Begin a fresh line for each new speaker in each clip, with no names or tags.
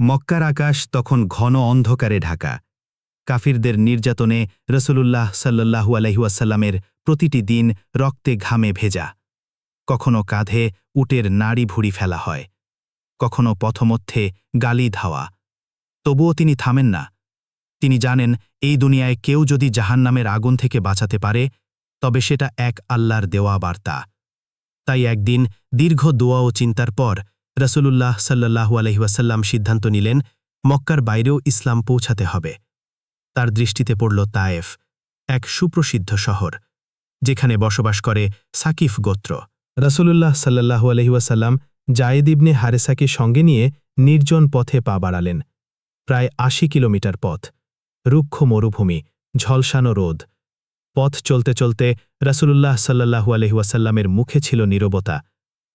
মক্কার আকাশ তখন ঘন অন্ধকারে ঢাকা। কাফিরদের নির্যাতনে রসুলুল্লাহ সাল্লাহু আলহিউসাল্লামের প্রতিটি দিন রক্তে ঘামে ভেজা। কখনো কাঁধে উটের নাড়ি ভুড়ি ফেলা হয়। কখনো পথমধ্যে গালি ধাওয়া। তবুও তিনি থামেন না। তিনি জানেন, এই দুনিয়ায় কেউ যদি জাহান্নামের আগুন থেকে বাঁচাতে পারে, তবে সেটা এক আল্লাহর দেওয়া বার্তা। তাই একদিন দীর্ঘ দোয়া ও চিন্তার পর রসুলুল্লাহ সাল্লাহু আলহিউসাল্লাম সিদ্ধান্ত নিলেন, মক্কার বাইরেও ইসলাম পৌঁছাতে হবে। তার দৃষ্টিতে পড়ল তায়েফ, এক সুপ্রসিদ্ধ শহর, যেখানে বসবাস করে সাকিফ গোত্র। রসুলুল্লাহ সাল্লাহু আলহিউসাল্লাম জায়েদ ইবনে হারেসাকে সঙ্গে নিয়ে নির্জন পথে পা বাড়ালেন। প্রায় আশি কিলোমিটার পথ, রুক্ষ মরুভূমি, ঝলসানো রোদ। পথ চলতে চলতে রসুলুল্লাহ সাল্লাহু আলহিউসাল্লামের মুখে ছিল নীরবতা,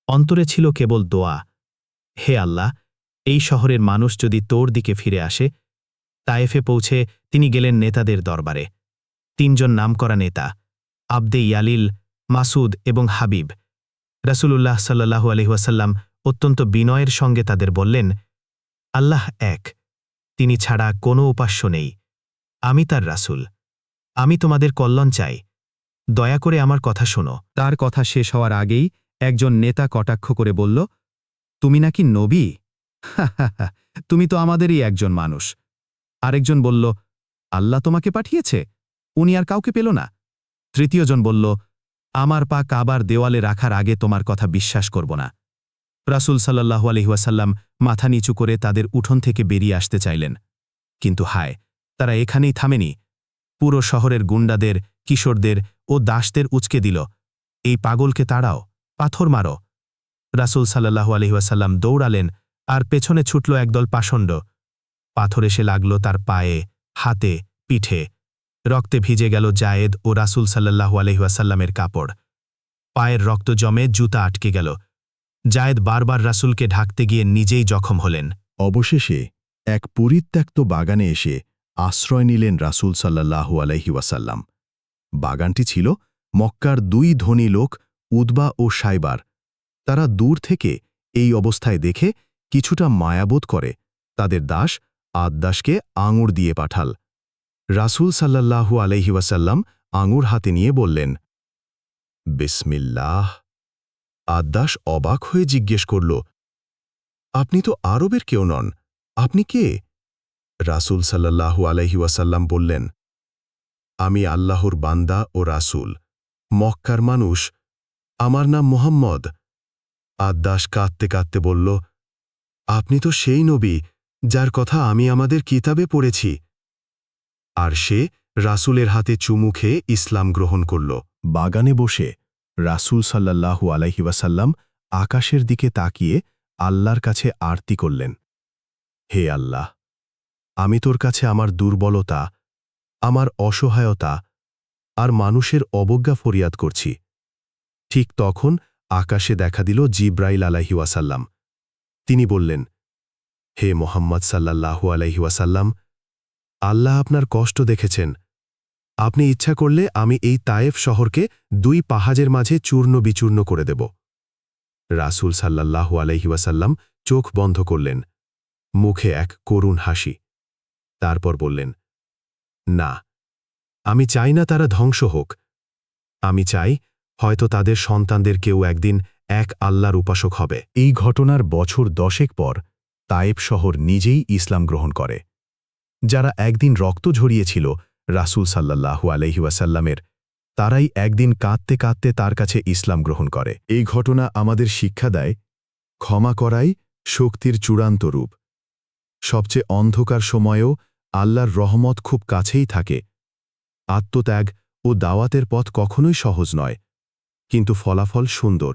অন্তরে ছিল কেবল দোয়া। হে আল্লাহ, এই শহরের মানুষ যদি তোর দিকে ফিরে আসে, তায়েফে পৌঁছে তিনি গেলেন নেতাদের দরবারে। তিনজন নামকরা নেতা, আবদে ইয়ালিল, মাসুদ এবং হাবিব। রসুলুল্লাহ সাল্লাহু আলহিহাসাল্লাম অত্যন্ত বিনয়ের সঙ্গে তাদের বললেন, আল্লাহ এক, তিনি ছাড়া কোনো উপাস্য নেই। আমি তার রাসূল। আমি তোমাদের কল্যাণ চাই। দয়া করে আমার কথা শোনো। তার কথা শেষ হওয়ার আগেই একজন নেতা কটাক্ষ করে বলল তুমি নাকি নবী? তুমি তো আমাদেরই একজন মানুষ। আরেকজন বলল, আল্লাহ তোমাকে পাঠিয়েছে, উনি আর কাউকে পেল না। তৃতীয়জন বলল, আমার পা কাবার দেওয়ালে রাখার আগে তোমার কথা বিশ্বাস করব না। রাসুল সাল্লাহু আলহিহাসাল্লাম মাথা নিচু করে তাদের উঠোন থেকে বেরিয়ে আসতে চাইলেন। কিন্তু হায়, তারা এখানেই থামেনি। পুরো শহরের গুন্ডাদের, কিশোরদের ও দাসদের উচকে দিল, এই পাগলকে তাড়াও, পাথর মারো রাসুল সাল্লাহু আলহিহাসাল্লাম দৌড়ালেন আর পেছনে ছুটল একদল পাষণ্ড। পাথর এসে লাগল তার পায়ে, হাতে, পিঠে। রক্তে ভিজে গেল জায়েদ ও রাসুল সাল্লাহু আলহিহাসাল্লামের কাপড়। পায়ের রক্ত জমে জুতা আটকে গেল। জায়েদ বারবার রাসুলকে ঢাকতে গিয়ে নিজেই জখম হলেন।
অবশেষে এক পরিত্যক্ত বাগানে এসে আশ্রয় নিলেন রাসূল সাল্লাল্লাহু আলাইহি ওয়াসাল্লাম। বাগানটি ছিল মক্কার দুই ধনী লোক উদবা ও সাইবার তারা দূর থেকে এই অবস্থায় দেখে কিছুটা মায়াবোধ করে, তাদের দাস আদদাসকে আঙুর দিয়ে পাঠাল। রাসূল সাল্লাল্লাহু আলাইহি ওয়াসাল্লাম আঙুর হাতে নিয়ে বললেন, বিসমিল্লাহ। আদদাস অবাক হয়ে জিজ্ঞেস করল, আপনি তো আরবের কেউ নন, আপনি কে? রাসূল সাল্লাল্লাহু আলাইহি ওয়াসাল্লাম বললেন, আমি আল্লাহর বান্দা ও রাসূল, মক্কার মানুষ। আমার নাম মোহাম্মদ। আদ্দাস কাঁদতে কাঁদতে বলল, আপনি তো সেই নবী যার কথা আমি আমাদের কিতাবে পড়েছি। আর সে রাসূলের হাতে চুমু খেয়ে ইসলাম গ্রহণ করল। বাগানে বসে রাসূল সাল্লাল্লাহু আলাইহি ওয়াসাল্লাম আকাশের দিকে তাকিয়ে আল্লাহর কাছে আরতি করলেন। হে আল্লাহ, আমি তোর কাছে আমার দুর্বলতা, আমার অসহায়তা আর মানুষের অবজ্ঞা ফরিয়াদ করছি। ঠিক তখন আকাশে দেখা দিল জিব্রাইল আলাহিওয়াসাল্লাম তিনি বললেন, হে মোহাম্মদ সাল্লাল্লাহু আলাইহিওয়াসাল্লাম আল্লাহ আপনার কষ্ট দেখেছেন। আপনি ইচ্ছা করলে আমি এই তায়েফ শহরকে দুই পাহাজের মাঝে চূর্ণ বিচূর্ণ করে দেব। রাসূল সাল্লাল্লাহু আলাইহিওয়াসাল্লাম চোখ বন্ধ করলেন, মুখে এক করুণ হাসি। তারপর বললেন, না, আমি চাই না তারা ধ্বংস হোক। আমি চাই হয়তো তাদের সন্তানদের কেউ একদিন এক আল্লাহর উপাসক হবে। এই ঘটনার বছর দশেক পর তায়েব শহর নিজেই ইসলাম গ্রহণ করে। যারা একদিন রক্ত ঝরিয়েছিল রাসূল সাল্লাল্লাহু আলহিউসাল্লামের তারাই একদিন কাঁদতে কাঁদতে তার কাছে ইসলাম গ্রহণ করে। এই ঘটনা আমাদের শিক্ষা দেয়, ক্ষমা করাই শক্তির চূড়ান্ত রূপ। সবচেয়ে অন্ধকার সময়েও আল্লাহর রহমত খুব কাছেই থাকে। আত্মত্যাগ ও দাওয়াতের পথ কখনোই সহজ নয়। কিন্তু ফলাফল সুন্দর।